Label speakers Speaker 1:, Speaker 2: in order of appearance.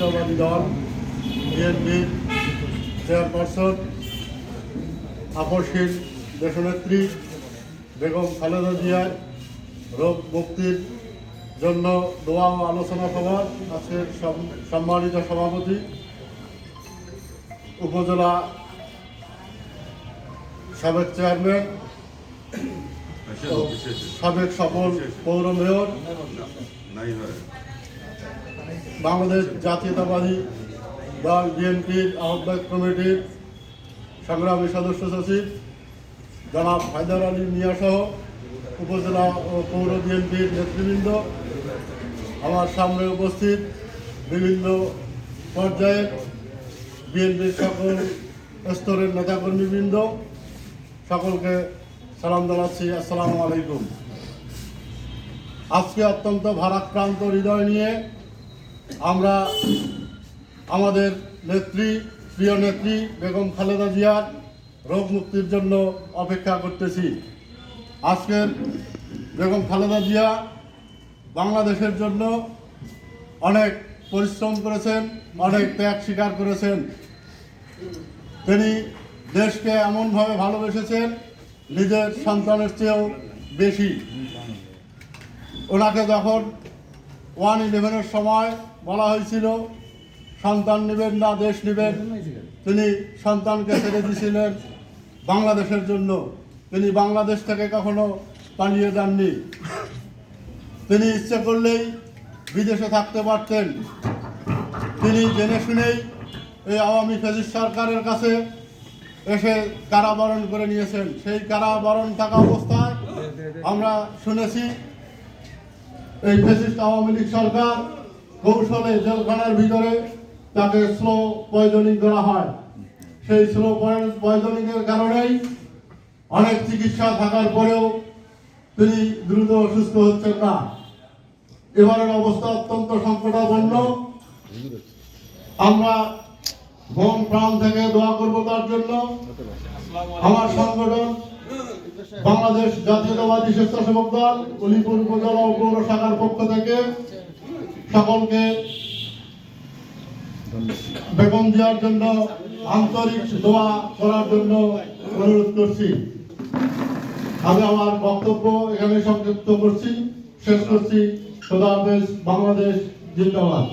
Speaker 1: জাতীয়তাবাদী দল বিএনপির চেয়ারপারসন, আপসীন দেশনেত্রী বেগম খালেদা জিয়ার রোগ মুক্তির জন্য দোয়া ও আলোচনা সভার আজকের সম্মানিত সভাপতি, উপজেলা সাবেক চেয়ারম্যান সাবেক সফল পৌর মেয়র বাংলাদেশ জাতীয়তাবাদী দল বিএনপির আহ্বায়ক কমিটির সংগ্রামী সদস্য সচিব জনাব হায়দার আলী মিয়া সহ উপজেলা ও পৌর বিএনপির নেতৃবৃন্দ। আমার সামনে উপস্থিত বিভিন্ন পর্যায়ে বিএনপির সকল স্তরের নেতাকর্মীবৃন্দ। সকলকে সালাম জানাচ্ছি। আসসালামু আলাইকুম। আজকে অত্যন্ত ভারাক্রান্ত হৃদয় নিয়ে আমরা আমাদের নেত্রী, প্রিয় নেত্রী বেগম খালেদা জিয়ার রোগ মুক্তির জন্য অপেক্ষা করতেছি। আজকের বেগম খালেদা জিয়া বাংলাদেশের জন্য অনেক পরিশ্রম করেছেন, অনেক ত্যাগ স্বীকার করেছেন। তিনি দেশকে এমনভাবে ভালোবেসেছেন, নিজের সন্তানের চেয়েও বেশি। ওনাকে যখন ওয়ান ইলেভেনের সময় বলা হয়েছিল, সন্তান নেবেন না, দেশ নেবেন। তিনি সন্তানকে ছেড়ে দিয়েছিলেন বাংলাদেশের জন্য। তিনি বাংলাদেশ থেকে কখনো পালিয়ে যাননি। তিনি ইচ্ছে করলেই বিদেশে থাকতে পারতেন। তিনি জেনে শুনেই এই আওয়ামী ফেজিস সরকারের কাছে এসে কারাবরণ করে নিয়েছেন। সেই কারাবরণ থাকা অবস্থায় আমরা শুনেছি এই ফেসিস্ট আওয়ামী লীগ সরকার কৌশলে জেলখানার ভিতরে তাকে স্লো পয়জনিং করা হয়। সেই স্লো পয়জনিং এর কারণেই অনেক চিকিৎসা থাকার পরেও তিনি দ্রুত অসুস্থ হচ্ছেন না। এবারের অবস্থা অত্যন্ত সংকটাপন্ন। আমরা মন প্রাণ থেকে দোয়া করব তার জন্য। আমার সংগঠন বাংলাদেশ জাতীয়তাবাদী স্বেচ্ছাসেবক দল, উলিপুর উপজেলা ও পৌর শাখার পক্ষ থেকে সকলকে বেগম জিয়ার জন্য আন্তরিক দোয়া করার জন্য অনুরোধ করছি। আমি আমার বক্তব্য এখানে সংযুক্ত করছি। শেষ করছি। খোদা বাংলাদেশ জিন্দাবাদ।